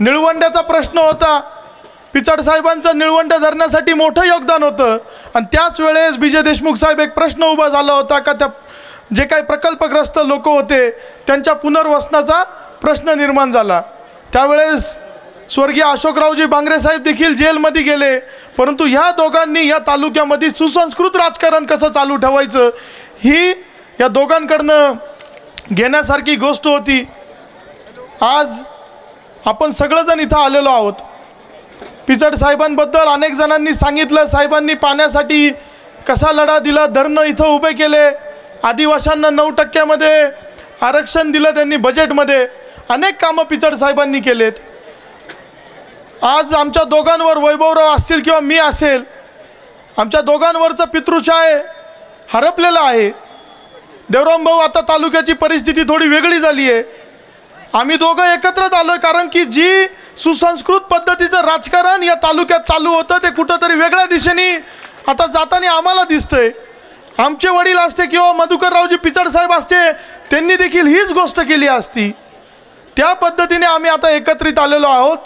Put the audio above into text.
निळवंड्याचा प्रश्न होता. पिचड साहेबांचं निळवंड धरण्यासाठी मोठं योगदान होतं. आणि त्याच वेळेस विजय देशमुख साहेब एक प्रश्न उभा झाला होता का त्या जे काही प्रकल्पग्रस्त लोक होते त्यांच्या पुनर्वसनाचा प्रश्न निर्माण झाला. त्यावेळेस स्वर्गीय अशोकरावजी बांगरे साहेब देखील जेलमध्ये गेले. परंतु ह्या दोघांनी या तालुक्यामध्ये सुसंस्कृत राजकारण कसं चालू ठेवायचं ही या दोघांकडनं घेण्यासारखी गोष्ट होती. आज आपण सगळंजण इथं आलेलो आहोत. पिचड साहेबांबद्दल अनेक जणांनी सांगितलं साहेबांनी पाण्यासाठी कसा लढा दिला धरणं इथं उभे केले आदिवाशांना नऊ टक्क्यामध्ये आरक्षण दिलं त्यांनी बजेटमध्ये अनेक कामं पिचड साहेबांनी केलेत. आज आमच्या दोघांवर वैभवराव असतील किंवा मी असेल आमच्या दोघांवरचं पितृशाय हरपलेलं आहे. देवराम भाऊ आता तालुक्याची परिस्थिती थोडी वेगळी झाली आहे आम्ही दोघं एकत्रच आलो कारण की जी सुसंस्कृत पद्धतीचं राजकारण या तालुक्यात चालू होतं ते कुठंतरी वेगळ्या दिशेने आता जाताना आम्हाला दिसतंय. आमचे वडील असते किंवा मधुकररावजी पिचड साहेब असते त्यांनी देखील हीच गोष्ट केली असती. त्या पद्धतीने आम्ही आता एकत्रित आलेलो आहोत.